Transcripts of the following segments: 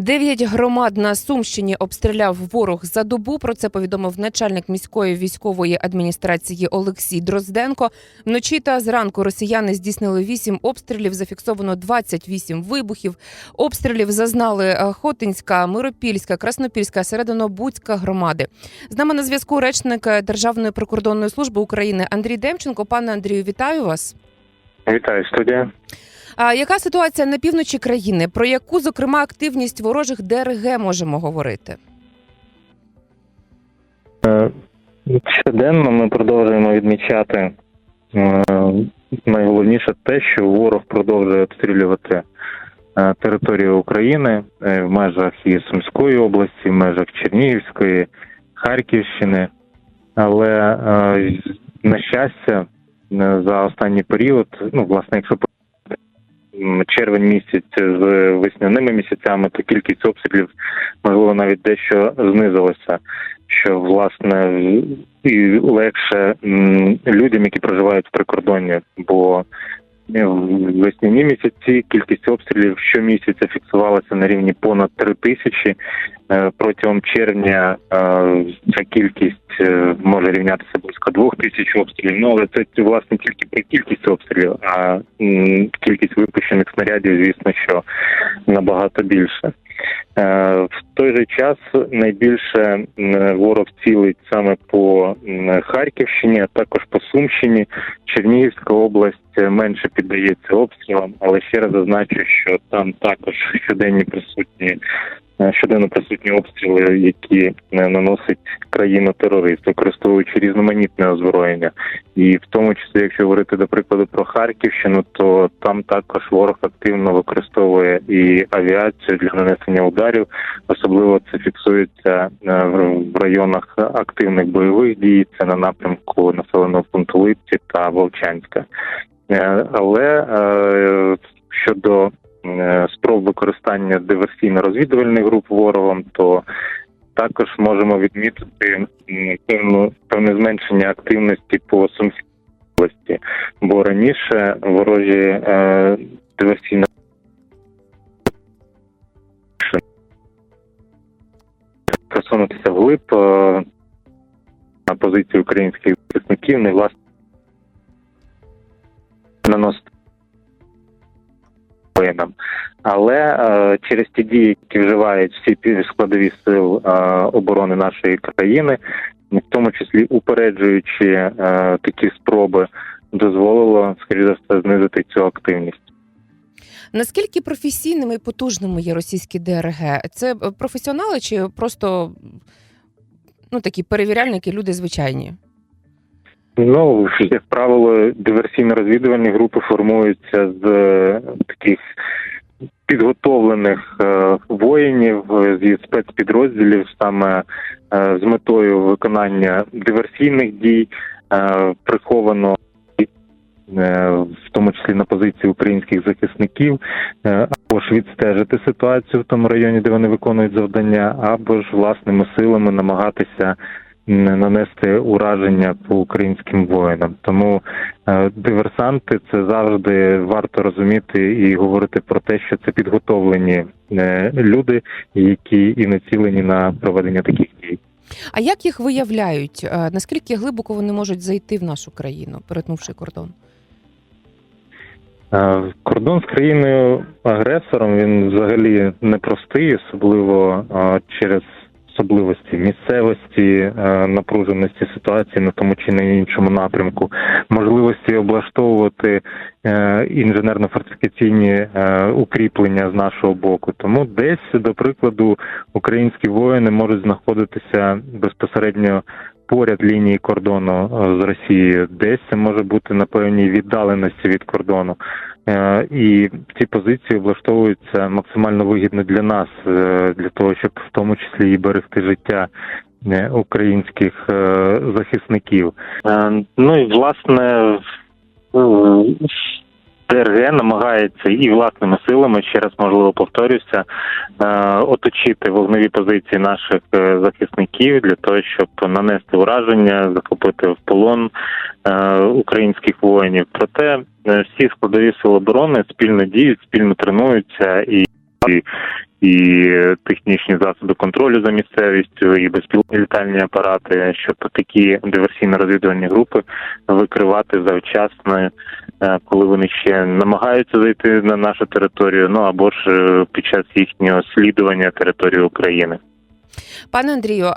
Дев'ять громад на Сумщині обстріляв ворог за добу. Про це повідомив начальник міської військової адміністрації Олексій Дрозденко. Вночі та зранку росіяни здійснили вісім обстрілів. Зафіксовано 28 вибухів. Обстрілів зазнали е, Хотинська, Миропільська, Краснопільська, Серединобудська громади. З нами на зв'язку речник е, Державної прикордонної служби України Андрій Демченко. Пане Андрію, вітаю вас. Вітаю, студія. А яка ситуація на півночі країни? Про яку зокрема активність ворожих ДРГ можемо говорити? Е, Щоденно ми продовжуємо відмічати е, найголовніше те, що ворог продовжує обстрілювати е, територію України в межах і Сумської області, в межах Чернігівської, Харківщини. Але на щастя, за останній період, ну власне, якщо червень місяць з весняними місяцями, то кількість обстрілів можливо навіть дещо знизилася що власне і легше людям, які проживають в прикордонні, бо в весняні місяці кількість обстрілів щомісяця фіксувалася на рівні понад три тисячі. Е, Протягом червня е, ця кількість е, може рівнятися близько двох тисяч обстрілів. Ну але це власне тільки про кількість обстрілів, а кількість випущених снарядів, звісно, що набагато більше. В той же час найбільше ворог цілить саме по Харківщині, а також по Сумщині. Чернігівська область менше піддається обстрілам, але ще раз зазначу, що там також щоденні присутні щоденно присутні обстріли, які е, наносить країна-терорист, використовуючи різноманітне озброєння. І в тому числі, якщо говорити до прикладу про Харківщину, то там також ворог активно використовує і авіацію для нанесення ударів. Особливо це фіксується е, в районах активних бойових дій. Це на напрямку населеного пункту Липці та Вовчанська. Е, Але е, щодо е, спроб використання диверсійно-розвідувальних груп ворогом, то також можемо відмітити певну певне зменшення активності по Сумській області, бо раніше ворожі е, диверсійно просунутися вглиб е, на позиції українських захисників, не власне Але е, через ті дії, які вживають всі складові сил е, оборони нашої країни, в тому числі упереджуючи е, такі спроби, дозволило, скоріше за все, знизити цю активність. Наскільки професійними і потужними є російські ДРГ? Це професіонали чи просто ну такі перевіряльники, люди звичайні? Ну, як правило, диверсійно-розвідувальні групи формуються з таких підготовлених е, воїнів зі спецпідрозділів саме е, з метою виконання диверсійних дій, е, приховано в тому числі на позиції українських захисників, або ж відстежити ситуацію в тому районі, де вони виконують завдання, або ж власними силами намагатися м, нанести ураження по українським воїнам. Тому е, диверсанти це завжди варто розуміти і говорити про те, що це підготовлені е, люди, які і націлені на проведення таких дій. А як їх виявляють? Е, Наскільки глибоко вони можуть зайти в нашу країну, перетнувши кордон? Кордон з країною агресором він взагалі непростий, особливо через особливості місцевості, е, напруженості ситуації на тому чи на іншому напрямку, можливості облаштовувати е, інженерно-фортифікаційні е, укріплення з нашого боку. Тому десь, до прикладу, українські воїни можуть знаходитися безпосередньо поряд лінії кордону е, з Росією, десь це може бути на певній віддаленості від кордону. Е, І ці позиції облаштовуються максимально вигідно для нас, е, для того, щоб в тому числі і берегти життя українських захисників. Ну і власне ДРГ намагається і власними силами, ще раз можливо повторюся, е, оточити вогневі позиції наших е, захисників для того, щоб нанести ураження, захопити в полон е, українських воїнів. Проте всі складові сил оборони спільно діють, спільно тренуються і. І і технічні засоби контролю за місцевістю, і безпілотні літальні апарати, щоб такі диверсійно-розвідувальні групи викривати завчасно, е, коли вони ще намагаються зайти на нашу територію, ну або ж е, під час їхнього слідування території України. Пане Андрію,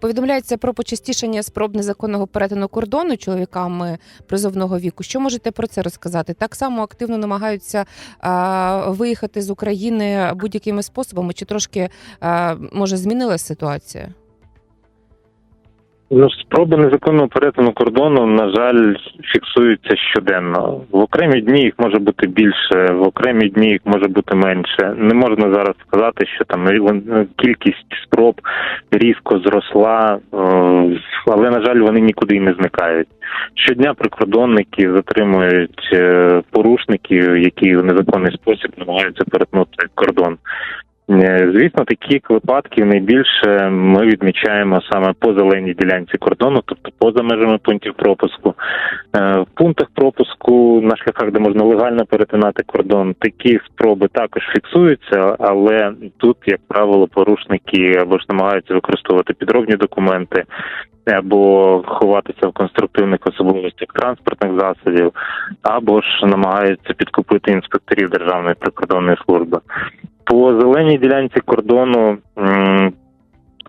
повідомляється про почастішення спроб незаконного перетину кордону чоловіками призовного віку. Що можете про це розказати? Так само активно намагаються виїхати з України будь-якими способами, чи трошки може змінилася ситуація? Ну, спроби незаконного перетину кордону, на жаль, фіксуються щоденно. В окремі дні їх може бути більше, в окремі дні їх може бути менше. Не можна зараз сказати, що там е, кількість спроб різко зросла, е, але на жаль, вони нікуди не зникають. Щодня прикордонники затримують е, порушників, які в незаконний спосіб намагаються перетнути кордон. Е, Звісно, таких випадків найбільше ми відмічаємо саме по зеленій ділянці кордону, тобто поза межами пунктів пропуску. Е, В пунктах пропуску на шляхах, де можна легально перетинати кордон, такі спроби також фіксуються, але тут, як правило, порушники або ж намагаються використовувати підробні документи. Або ховатися в конструктивних особливостях транспортних засобів, або ж намагаються підкупити інспекторів Державної прикордонної служби. По зеленій ділянці кордону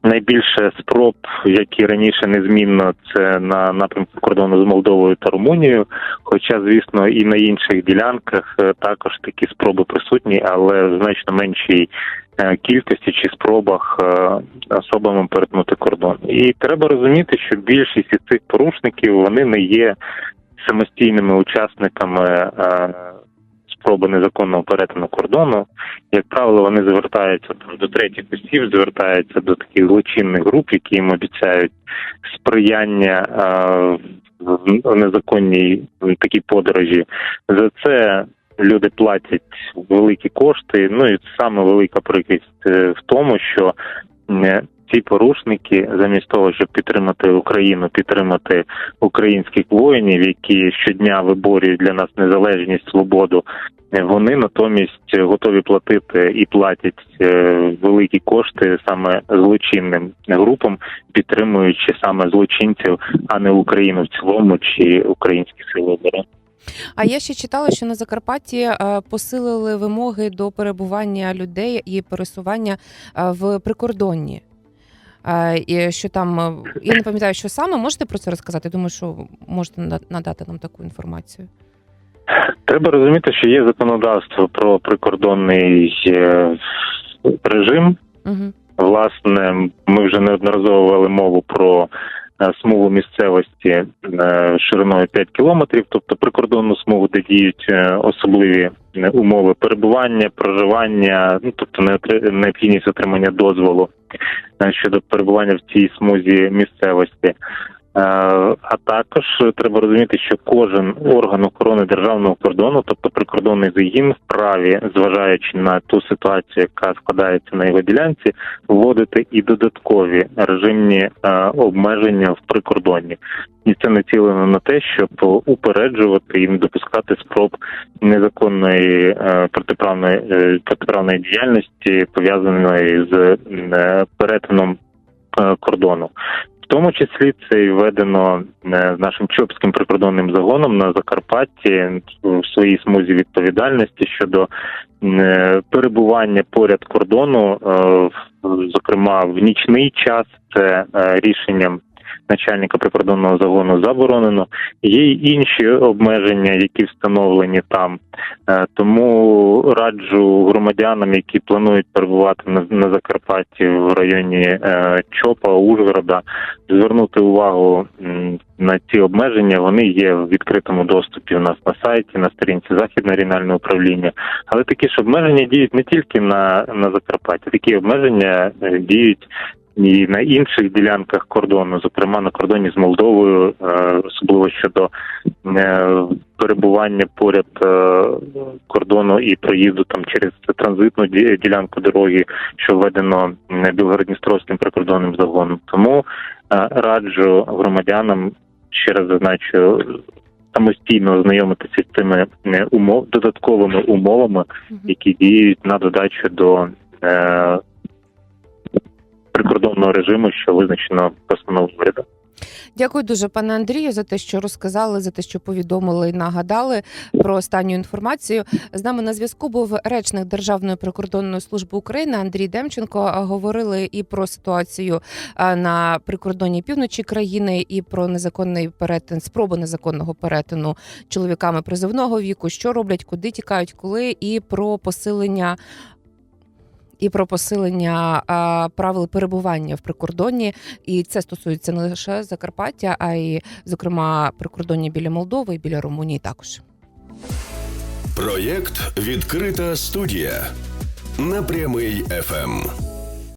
найбільше спроб, які раніше незмінно, це на напрямку кордону з Молдовою та Румунією. Хоча, звісно, і на інших ділянках е, також такі спроби присутні, але в значно меншій е, кількості чи спробах е, особами перетнути кордон. І треба розуміти, що більшість із цих порушників вони не є самостійними учасниками. Спроби незаконного перетину кордону, як правило, вони звертаються там до третіх осіб, звертаються до таких злочинних груп, які їм обіцяють сприяння е, в незаконній такій подорожі. За це люди платять великі кошти. Ну і саме велика прикрість е, в тому, що е, ці порушники, замість того, щоб підтримати Україну, підтримати українських воїнів, які щодня виборюють для нас незалежність, свободу. Вони натомість готові платити і платять е, великі кошти саме злочинним групам, підтримуючи саме злочинців, а не Україну в цілому чи українські сили оборони. А я ще читала, що на Закарпатті е, посилили вимоги до перебування людей і пересування е, в прикордонні. І що там я не пам'ятаю, що саме можете про це розказати? Думаю, що можете надати нам таку інформацію. Треба розуміти, що є законодавство про прикордонний е, режим. Угу. Власне, ми вже неодноразово вели мову про е, смугу місцевості е, шириною 5 кілометрів, тобто прикордонну смугу, де діють особливі умови перебування, проживання, ну тобто необхідність отримання дозволу щодо перебування в цій смузі місцевості. Е, А також треба розуміти, що кожен орган охорони державного кордону, тобто прикордонний загін, вправі, зважаючи на ту ситуацію, яка складається на його ділянці, вводити і додаткові режимні е, обмеження в прикордонні. І це націлено на те, щоб упереджувати і не допускати спроб незаконної е, протиправної протиправної діяльності пов'язаної з перетином кордону. В тому числі це і введено з нашим чопським прикордонним загоном на Закарпатті в своїй смузі відповідальності щодо е, перебування поряд кордону, е, зокрема в нічний час. Це е, рішенням начальника прикордонного загону заборонено. Є й інші обмеження, які встановлені там. Е, Тому раджу громадянам, які планують перебувати на, Закарпатті в районі е, Чопа, Ужгорода, звернути увагу на ці обмеження. Вони є в відкритому доступі у нас на сайті, на сторінці Західне регіональне управління. Але такі ж обмеження діють не тільки на, на Закарпатті, такі обмеження е, діють. І на інших ділянках кордону, зокрема на кордоні з Молдовою, е, особливо щодо е, перебування поряд е, кордону і проїзду там через транзитну ді- ділянку дороги, що введено м, Білгород-Дністровським прикордонним загоном. Тому раджу громадянам ще раз зазначу самостійно ознайомитися з цими умов додатковими умовами, які діють на додачу до е, прикордонного режиму, що визначено постановою уряду. Дякую дуже, пане Андрію, за те, що розказали, за те, що повідомили і нагадали про останню інформацію. З нами на зв'язку був речник Державної прикордонної служби України Андрій Демченко. Говорили і про ситуацію на прикордонній півночі країни, і про незаконний перетин, спробу незаконного перетину чоловіками призовного віку, що роблять, куди тікають, коли, і про посилення. І про посилення правил перебування в прикордонні, і це стосується не лише Закарпаття, а й, зокрема, прикордоння біля Молдови і біля Румунії також. Проєкт Відкрита студія на прямий ФМ.